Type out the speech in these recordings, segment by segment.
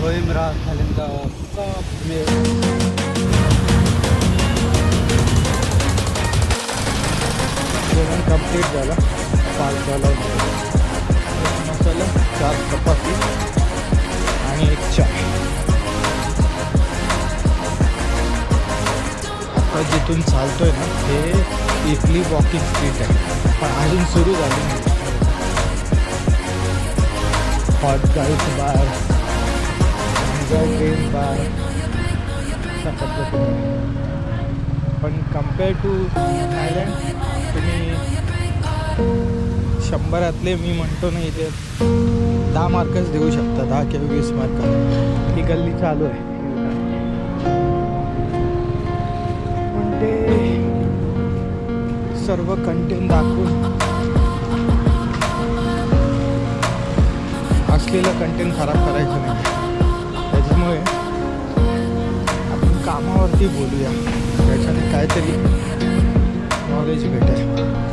होईमरा खालिंदा सब जेवण कंप्लीट झालं पाच झाला मसाला चार चपाती आणि एक चहा आता जिथून चालतोय ना ते इथली वॉकिंग स्ट्रीट आहे पण अजून सुरू झाली नाही हॉट गाईस बार जाऊन बार अशा पद्धतीने पण कंपेअर टू थायलंड तुम्ही शंभरातले मी म्हणतो नाही इथे दहा मार्कच देऊ शकता दहा किंवा वीस मार्क ही गल्ली चालू आहे. पण ते सर्व कंटेंट दाखवून असलेलं कंटेंट खराब करायचं नाही. त्याच्यामुळे आपण कामावरती बोलूया. त्याच्याने काहीतरी नॉलेज भेटेल.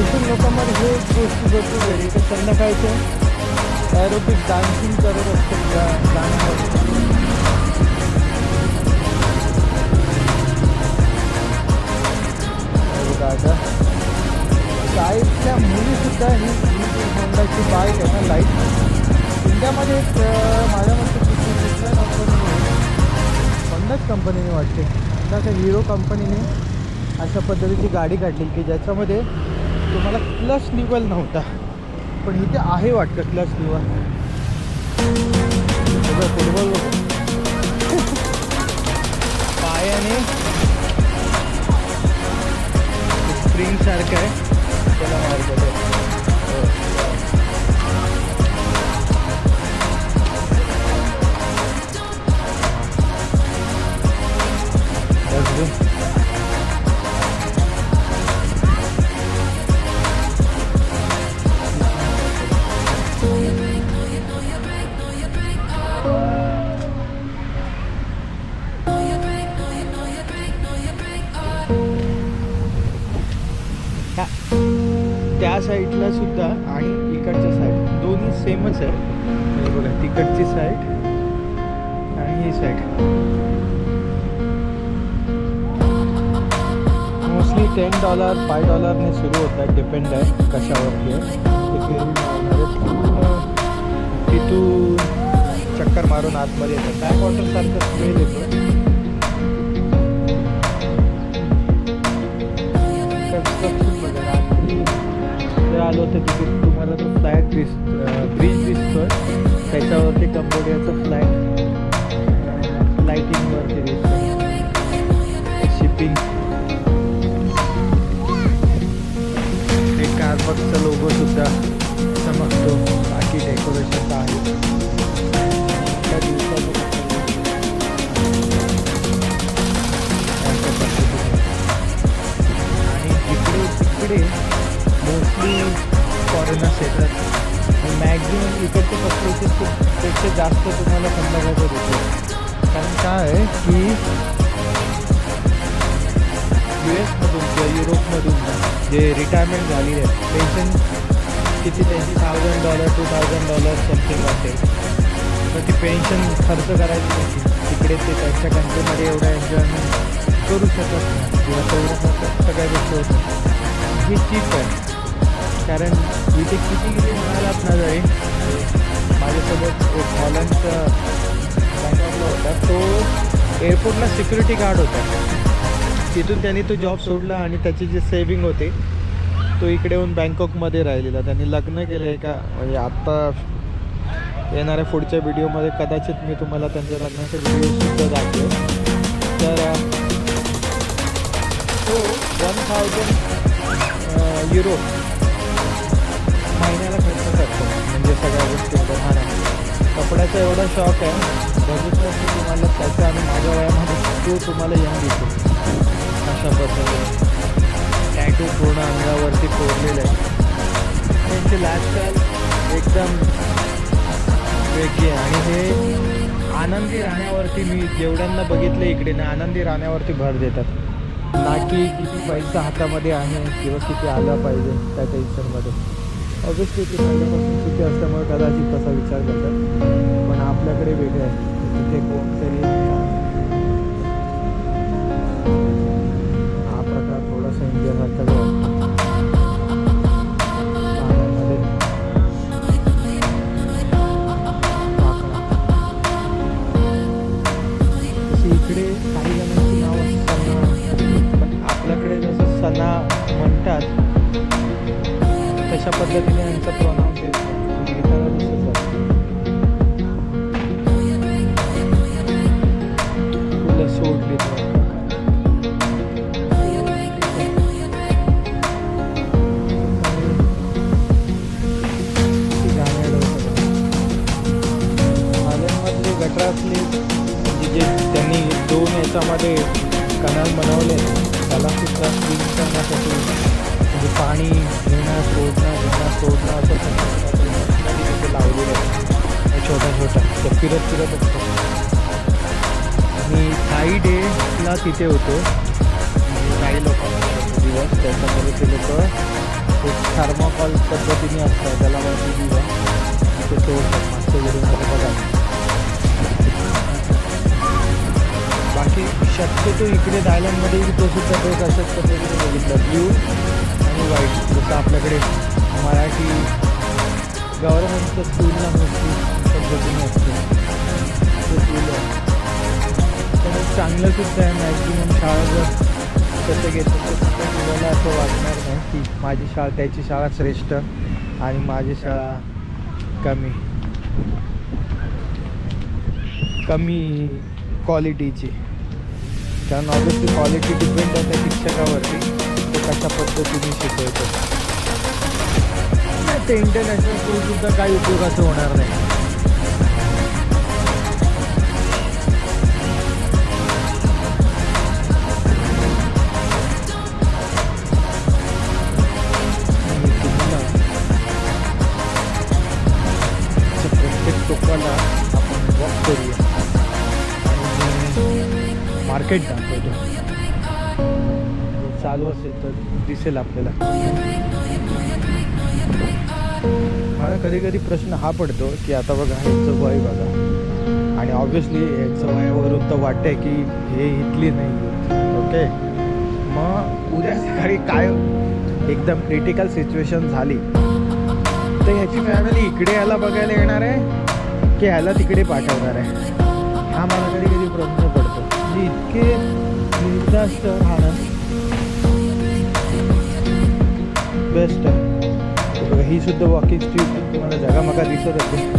पेशंट लोकांमध्ये हे गोष्टी भरपूर झाली. तर संध्याकाळचं ॲरोबिक डान्सिंग करत असतात त्या गाण्यावर आता साईडच्या मुलीसुद्धा ही होंडाची बाईक आहे ना लाइट इंडियामध्ये एक माझ्या मते कुठल्या कंपनीने होंडाच कंपनीने वाटते. आता हिरो कंपनीने अशा पद्धतीची गाडी काढली की ज्याच्यामध्ये तुम्हाला क्लच निवल नव्हता. पण इथे आहे वाटतं क्लच निवल फुटबॉल पायाने स्प्रिंग सारखं आहे. साईडला सुद्धा आणि इकडच्या साईड दोन्ही सेमच आहे. बघा तिकडची साईड आणि ही side mostly ten dollar five डॉलरने सुरू होतात. डिपेंड आहे कशावरती आहे. ते तिथून चक्कर मारून आतमध्ये येतात. बॅक वॉटरसारखं स्मेल येतो जर आलो तर तिथे तुम्हाला तो फ्लॅट दिस ब्रिज दिसतोय. त्याच्यावरती कंबोडियाचं फ्लॅट लाईटिंगवरती दिसतोय. तर ती पेन्शन खर्च करायची नाही तिकडे ते त्यांच्या कंट्रीमध्ये एवढा एन्जॉयमेंट करू शकत नाही. किंवा तेवढं खर्च सगळ्या गोष्टी होत ही चीप आहे. कारण इथे किती किती म्हणालात ना जरी माझ्यासोबत एक हॉलंडचा बँकॉकला होता. तो एअरपोर्टला सिक्युरिटी गार्ड होता. तिथून त्यांनी तो जॉब सोडला आणि त्याची जी सेविंग होते तो इकडे येऊन बँकॉकमध्ये राहिलेला. त्यांनी लग्न केलं आहे का? म्हणजे आत्ता येणाऱ्या पुढच्या व्हिडिओमध्ये कदाचित मी तुम्हाला त्यांच्या लग्नाचे व्हिडिओसुद्धा दाखवेन. तर तो वन थाउजंड युरो महिन्याला खर्च करतो. म्हणजे सगळ्या गोष्टींवर राहणार कपड्याचा एवढा शॉक आहे. बघितलं की तुम्हाला त्याचा आणि माझ्या वयामध्ये तो तुम्हाला येऊन देतो अशा पद्धतीने टॅटू पूर्ण अंगावरती कोरलेलं आहे. त्यांची लाईफस्टाईल एकदम वेगळी आहे आणि हे. आनंदी राहण्यावरती मी जेवढ्यांना बघितलं इकडे ना आनंदी राहण्यावरती भर देतात. ना की किती पैसा हातामध्ये आहे किंवा किती आला पाहिजे त्या टेन्शनमध्ये ऑब्विसली ते पहिल्यापासून किती असल्यामुळे कदाचित तसा विचार करतात. पण आपल्याकडे वेगळं आहे. तिथे कोणतरी थायलंडमधले म्हणजे जे त्यांनी दोन याच्यामध्ये कनाल बनवले त्याला सुद्धा क्लीन करण्यासाठी म्हणजे पाणी घेणं सोडणं घेणं सोडणं असं तिथे लावलेलं आहे. छोटा छोटा ते फिरत फिरत असतो. मी काही डेला तिथे होतो. म्हणजे काही लोकांना दिवस त्याच्यामध्ये ते लोक एक थर्माकॉल पद्धतीने असतात. त्याला माहिती दिवस तिथे सोडतात. मागच्या व्हिडिओमध्ये बघा. की शक्यतो इकडे दायलंडमध्ये तो सुद्धा तो पद्धतीने बघितलं. ब्ल्यू आणि व्हाईट जसं आपल्याकडे मराठी गव्हर्नमेंटच्या स्कूलला मोठी पद्धतीने असते. आहे. पण एक चांगलं सुद्धा आहे मॅक्झिमम शाळा जर तसं घेतलं तर मुलाला असं वाटणार नाही की माझी शाळा त्याची शाळा श्रेष्ठ आणि माझी शाळा कमी. कमी क्वालिटीची कारण ऑब्विसली क्वालिटी डिपेंड आहे त्या शिक्षकावरती ते कशा पद्धतीने शिकवतो नाही ते इंटरनॅशनल स्कूलसुद्धा काही उपयोगाचं होणार नाही. दिसेल आपल्याला. मला कधी कधी प्रश्न हा पडतो की आता बघा ह्यांचं वय बघा. आणि ऑब्व्हियसली यांचं वयावरून तर वाटतंय की हे इथली नाही. ओके मग उद्या सकाळी काय एकदम क्रिटिकल सिच्युएशन झाली तर ह्याची फॅमिली इकडे याला बघायला येणार आहे की ह्याला तिकडे पाठवणार आहे? हा मला कधी कधी प्रश्न पडतो. मी इतके राहणार बेस्ट आहे. बघा, ही सुद्धा वॉकिंग स्ट्रीट तुम्हाला जगामगा दिसत असेल.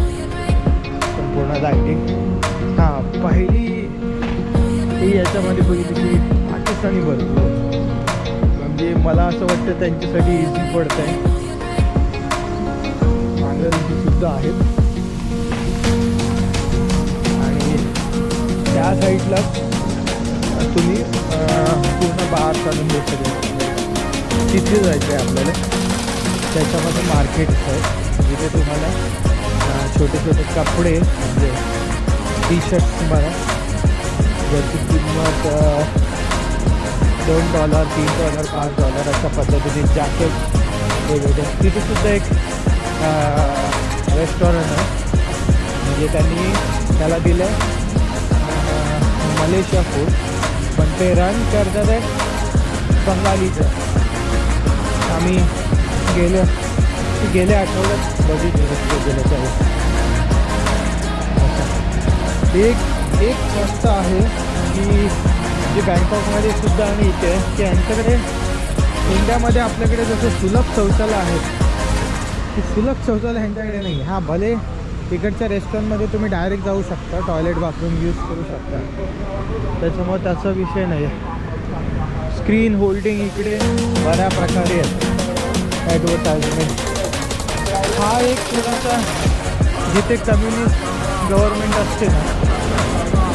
संपूर्ण लाईटिंग हां पहिली ही याच्यामध्ये बघितली की पाकिस्तानी भरपूर. म्हणजे मला असं वाटतं त्यांच्यासाठी इझी पडत आहे बांगलादेशी सुद्धा आहेत. आणि त्या साईडला तुम्ही पूर्ण बाहेर चालून हे सगळे तिथे जायचं आहे आपल्याला. त्याच्यामध्ये मार्केट आहे. जिथे तुम्हाला छोटे छोटे कपडे म्हणजे टी शर्ट तुम्हाला ज्याची किंमत दोन डॉलर तीन डॉलर पाच डॉलर अशा पद्धतीने जॅकेट वेगवेगळे तिथे एक रेस्टॉरंट आहे. म्हणजे त्यांनी त्याला दिलं मलेशिया फूड पण ते रन करतात आहे बंगालीचं. आम्ही गेल्या गेल्या आठवड्यात बघितलं गेलं त्यावेळेस एक एक मस्त आहे की जे बँकॉकमध्ये सुद्धा आणि इथे की यांच्याकडे इंडियामध्ये आपल्याकडे जसं सुलभ शौचालय आहेत ते सुलभ शौचालय ह्यांच्याकडे नाही. हां भले तिकडच्या रेस्टॉरंटमध्ये तुम्ही डायरेक्ट जाऊ शकता टॉयलेट बाथरूम यूज करू शकता. त्याच्यामुळे त्याचा विषय नाही. स्क्रीन होल्डिंग इकडे बऱ्या प्रकारे आहे. ॲडव्हर्टाइजमेंट हा एक थोडासा जिथे कम्युनिस्ट गव्हर्मेंट असते ना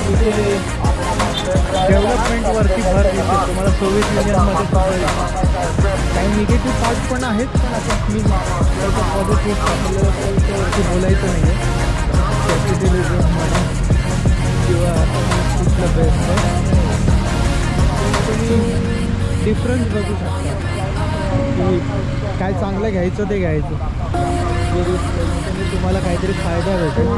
तिथे डेव्हलपमेंटवरती भर देते. तुम्हाला सोव्हिएत युनियनमध्ये काही निगेटिव्ह पार्ट पण आहेत पण आता मी पॉझिटिव्ह आपल्याला त्याच्यावरती बोलायचं नाही आहे कॅपिटलिझम म्हणा किंवा कुठलं बेस्ट आहे. तुम्ही डिफरन्स बघू शकता. की काय चांगलं घ्यायचं ते घ्यायचं. तुम्हाला काहीतरी फायदा भेटेल.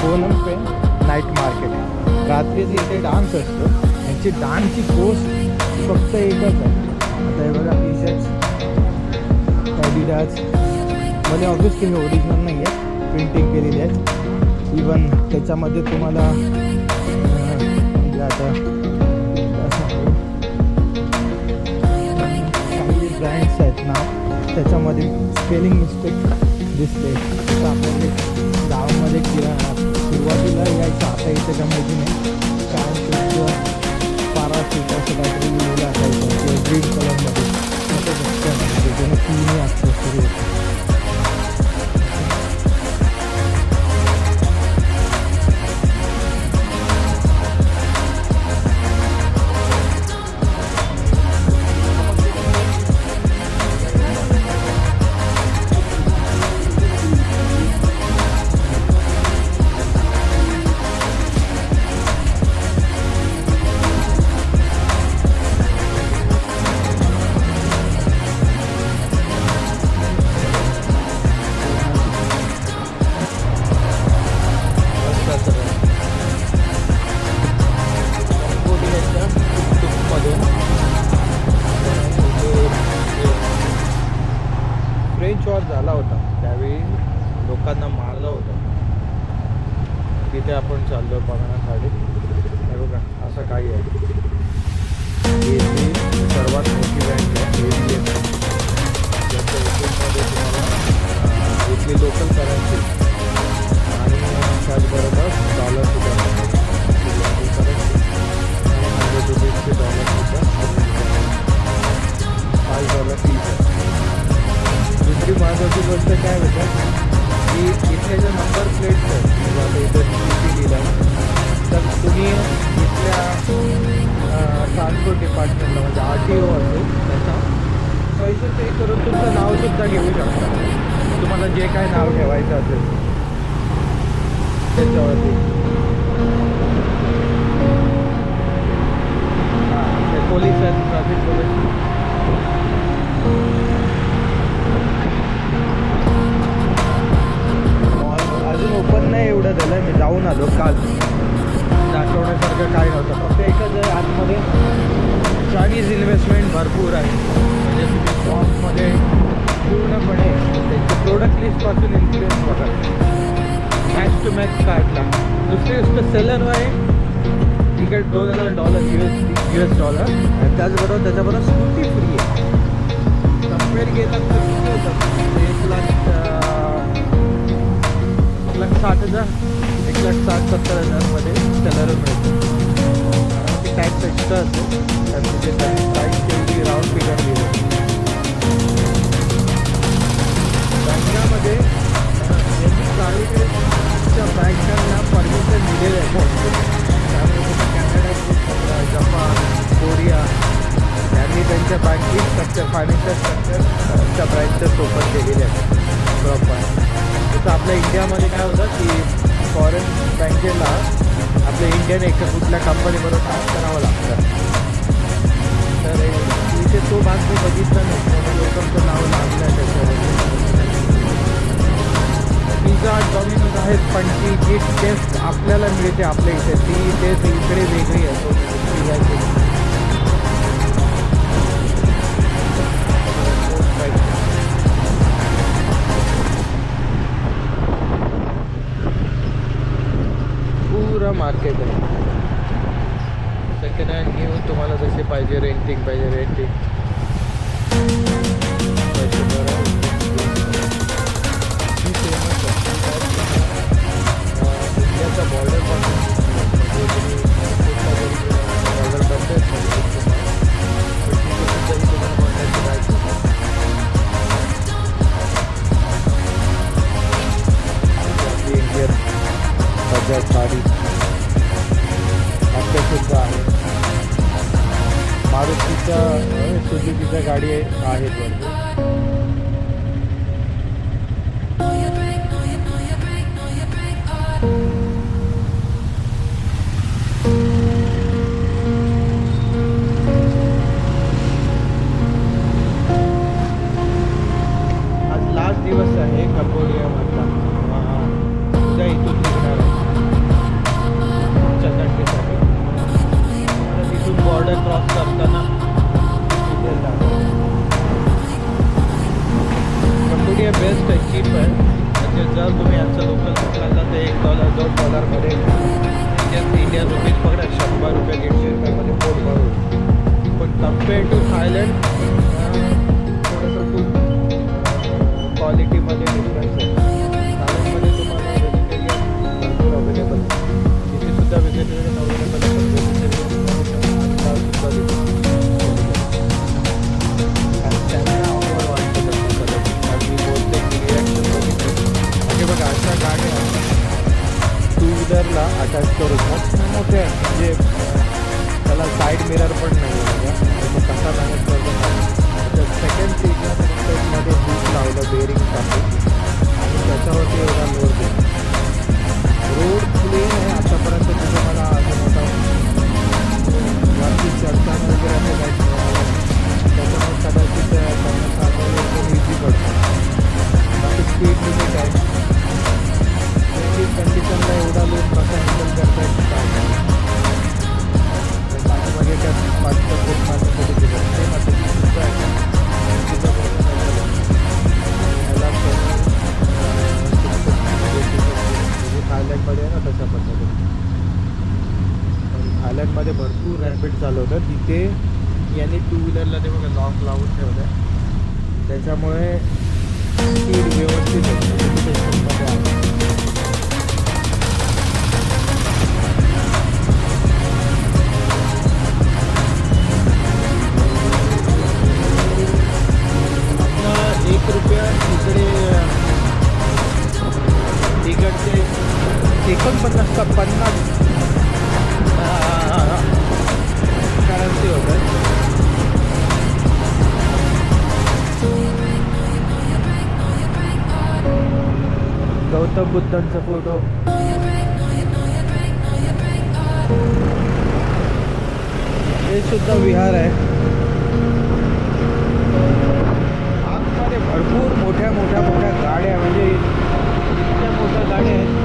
कोलम पे नाईट मार्केट रात्रीच इथे डान्स असतो. यांची डान्सची कोर्स फक्त एकच आहे. आता हे बघा टी शर्ट्स म्हणजे ऑब्विसली मी ओरिजिनल नाही आहे प्रिंटिंग केलेली आहे इवन त्याच्यामध्ये तुम्हाला म्हणजे आता काही ब्रँड्स आहेत ना त्याच्यामध्ये स्पेलिंग मिस्टेक दिसते. तर आपल्याकडे गावामध्ये किराणा सुरुवातीला यायचं आता इथे काय माहिती नाही कारण किंवा Every महत्त्वाची गोष्ट काय होतं? की इथले जे नंबर प्लेट्स आहे म्हणजे आता इथं आहे तर तुम्ही इथल्या ट्रान्सपोर्ट डिपार्टमेंटला म्हणजे आर टी ओ असो त्याचा पैसे पे करून तुमचं नावसुद्धा घेऊ शकता. तुम्हाला जे काय नाव ठेवायचं असेल त्याच्यावरती. हां ते पोलीस आहेत ट्रॅफिक पोलीस अजून ओपन नाही एवढं झालं मी जाऊन आलो काल. दाखवण्यासारखं काय नव्हतं. फक्त एकच आहे आतमध्ये. चायनीज इन्व्हेस्टमेंट भरपूर आहे. म्हणजे तुम्ही पूर्णपणे त्यांच्या प्रोडक्ट लिस्टपासून इन्फ्लुएन्स बघा. मॅच टू मॅच काढला. दुसरी गोष्ट सेलर आहे तिकडे दोन हजार dollar U S U S dollar आणि त्याचबरोबर त्याच्याबरोबर स्कूटी फ्री आहे. कंपेअर केलं तर एक लाख साठ हजार एक लाख साठ सत्तर हजारमध्ये सेलर मिळतो. ते टॅक्स एक्स्ट्रा असतो. कारण तिथे त्यांनी प्राईस तेवढी राऊंड फिगर दिली बँकामध्ये प्रायव्हेटच्या बँकांना परमिशन दिलेलं आहे. जपान कोरिया यांनी त्यांच्या बँकिंग स्ट्रक्चर फायनान्शियल स्ट्रक्चरच्या ब्रँचच्या सोबत केलेले आहेत प्रॉपर जसं आपल्या इंडियामध्ये काय होतं की फॉरेन बँकेला आपल्या इंडियन एक कुठल्या कंपनीबरोबर काम करावं लागतं. तर इथे तो भाग मी बघितला नाही. लोकांचं नाव लागलं आहे त्याच्यावर पिझ्झा डॉमिनोज आहेत पण ती जी टेस्ट आपल्याला मिळते आपल्या इथे. ती टेस्ट इकडे वेगळी आहे. रेटिंग पाहिजे रेट सुझुकीच्या सुझुकीच्या गाडी आहेत भरपूर રૂપિયા ગેટ છે એના પણ કમ્પેર ટુ થાઈલેન્ડ पद्धतीने थायलंडमध्ये भरपूर रॅपिड चालवतं तिथे यांनी टू व्हीलरला ते बघा लॉक लावून ठेवलं त्याच्यामुळे स्पीड व्यवस्थित होतं. गौतम बुद्धांचा फोटो हे सुद्धा विहार आहे. आतमध्ये भरपूर मोठ्या मोठ्या मोठ्या गाड्या म्हणजे इतक्या मोठ्या गाड्या आहेत.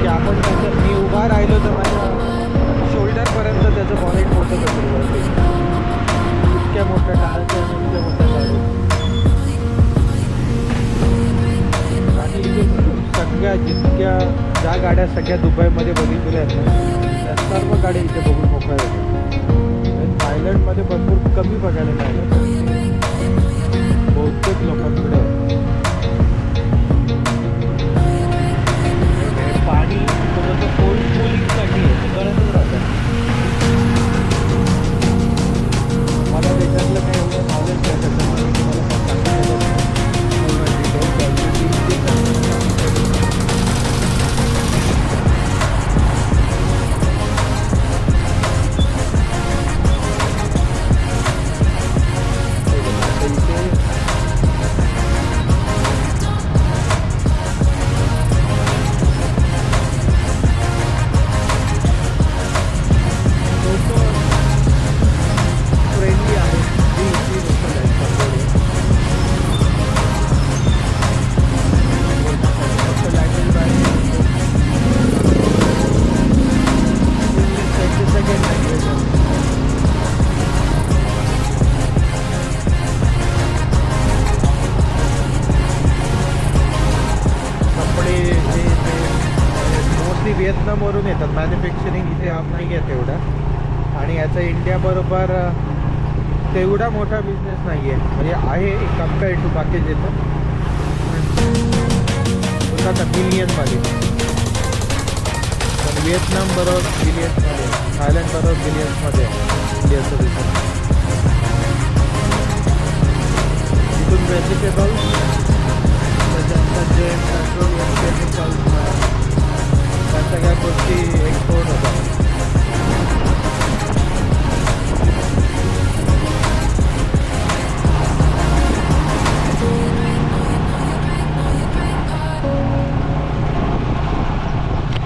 की आपण त्याचं मी उभा राहिलो तर माझ्या शोल्डरपर्यंत त्याचं बॉनेट मोठं करतो इतक्या मोठ्या टाळाच्या मोठ्या गाड्या सगळ्या जितक्या ज्या गाड्या सगळ्या दुबईमध्ये बघितलेल्या आहेत त्या सर्व गाड्या इथे बघून मोकळ्या थायलंडमध्ये भरपूर कमी बघायला मिळालं. बहुतेक लोकांना तेवढा मोठा बिझनेस नाही आहे म्हणजे आहे कंपेअर टू बाकीचे तर. आता मिलियनमध्ये पण व्हिएतनाम बरोबर बिलियन्समध्ये थायलंड बरोबर बिलियन्समध्ये इंडियाचं बिझनेस तिथून व्हेजिटेबल त्याच्यानंतर जे पेट्रोल केमिकल्स त्या सगळ्या गोष्टी एक्सपोर्ट होतात.